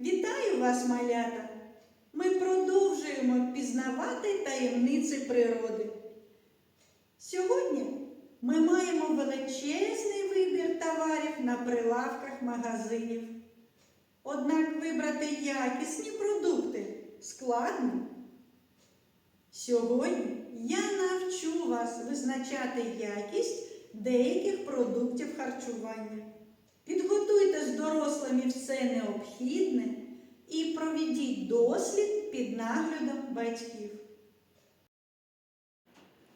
Вітаю вас, малята! Ми продовжуємо пізнавати таємниці природи. Сьогодні ми маємо величезний вибір товарів на прилавках магазинів. Однак вибрати якісні продукти складно. Сьогодні я навчу вас визначати якість деяких продуктів харчування. Дорослими все необхідне і проведіть дослід під наглядом батьків.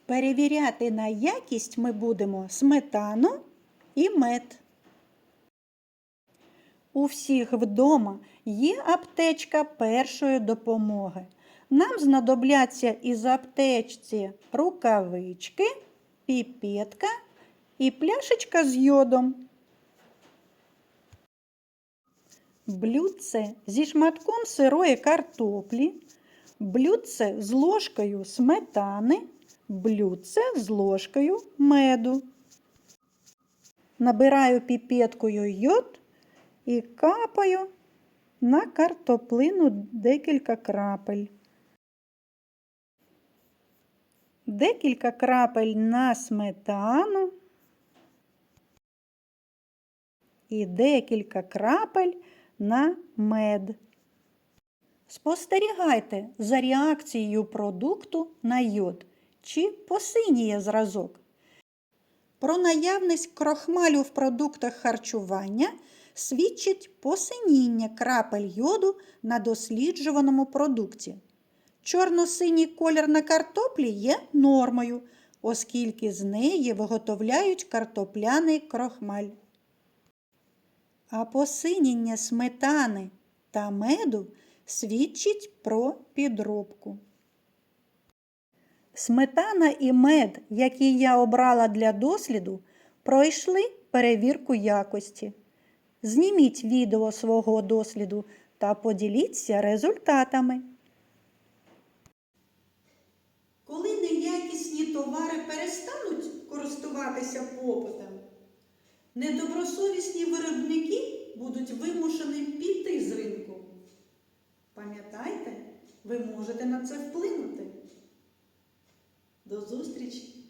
Перевіряти на якість ми будемо сметану і мед. У всіх вдома є аптечка першої допомоги. Нам знадобляться із аптечці рукавички, піпетка і пляшечка з йодом. Блюдце зі шматком сирої картоплі, блюдце з ложкою сметани, блюдце з ложкою меду. Набираю піпеткою йод і капаю на картоплину декілька крапель. Декілька крапель на сметану і декілька крапель на мед. Спостерігайте за реакцією продукту на йод чи посиніє зразок. Про наявність крохмалю в продуктах харчування свідчить посиніння крапель йоду на досліджуваному продукті. Чорно-синій колір на картоплі є нормою, оскільки з неї виготовляють картопляний крохмаль. А посиніння сметани та меду свідчить про підробку. Сметана і мед, які я обрала для досліду, пройшли перевірку якості. Зніміть відео свого досліду та поділіться результатами. Коли неякісні товари перестануть користуватися попитом, недобросовісні виробники будуть вимушені піти з ринку. Пам'ятайте, ви можете на це вплинути. До зустрічі!